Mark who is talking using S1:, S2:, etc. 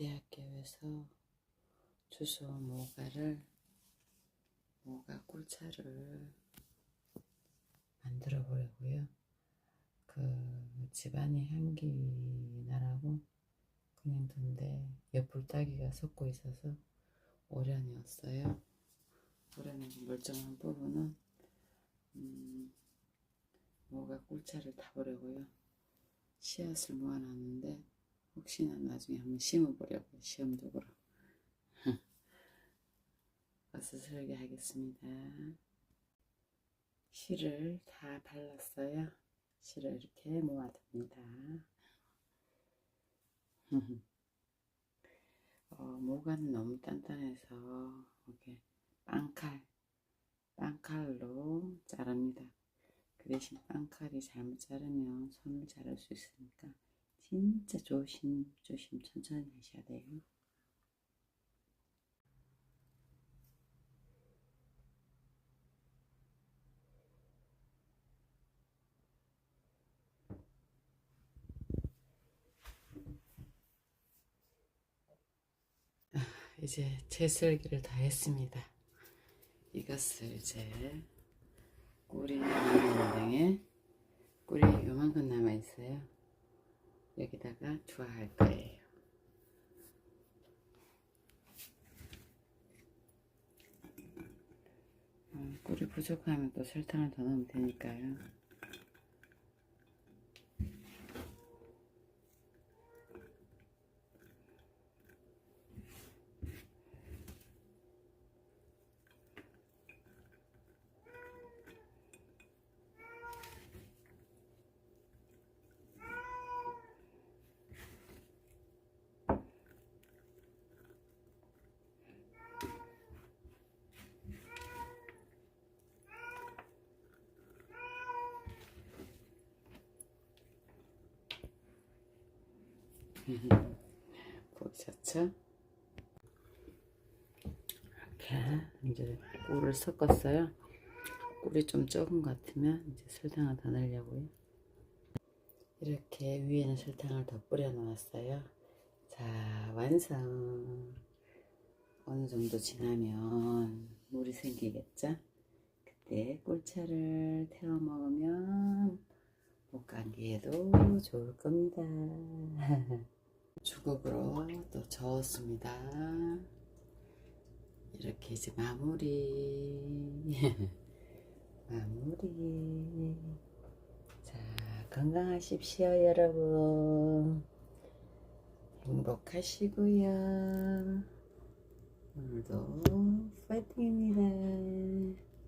S1: 대학교에서 주스온 모가를 모가 꿀차를 만들어 보려고요. 그 집안이 향기 나라고 그냥 둔데 옆불 따기가 섞고 있어서 오련이었어요. 오련이 멀쩡한 부분은 음, 모가 꿀차를 타보려고요. 씨앗을 모아놨는데 혹시나 나중에 한번 심어보려고요. 시험적으로. 어서 설계하겠습니다. 실을 다 발랐어요. 실을 이렇게 모아둡니다. 어, 모가는 너무 단단해서 이렇게 빵칼, 빵칼로 자릅니다. 그 대신 빵칼이 잘못 자르면 손을 자를 수 있으니까 진짜 조심 조심 천천히 하셔야 돼요. 아, 이제 채썰기를 다 했습니다. 이것을 이제 꿀이 있는데 꿀이 요만큼 남아 있어요. 투하할 거예요. 어, 꿀이 부족하면 또 설탕을 더 넣으면 되니까요. 보이셨죠? 이렇게 이제 꿀을 섞었어요. 꿀이 좀 적은 것 같으면 이제 설탕을 더 넣으려고요. 이렇게 위에는 설탕을 더 뿌려 놓았어요. 자, 완성. 어느 정도 지나면 물이 생기겠죠? 그때 꿀차를 태워 먹으면 목 감기에도 좋을 겁니다. 주걱으로 또 저었습니다. 이렇게 이제 마무리. 마무리. 자, 건강하십시오, 여러분. 행복하시고요. 오늘도 파이팅입니다.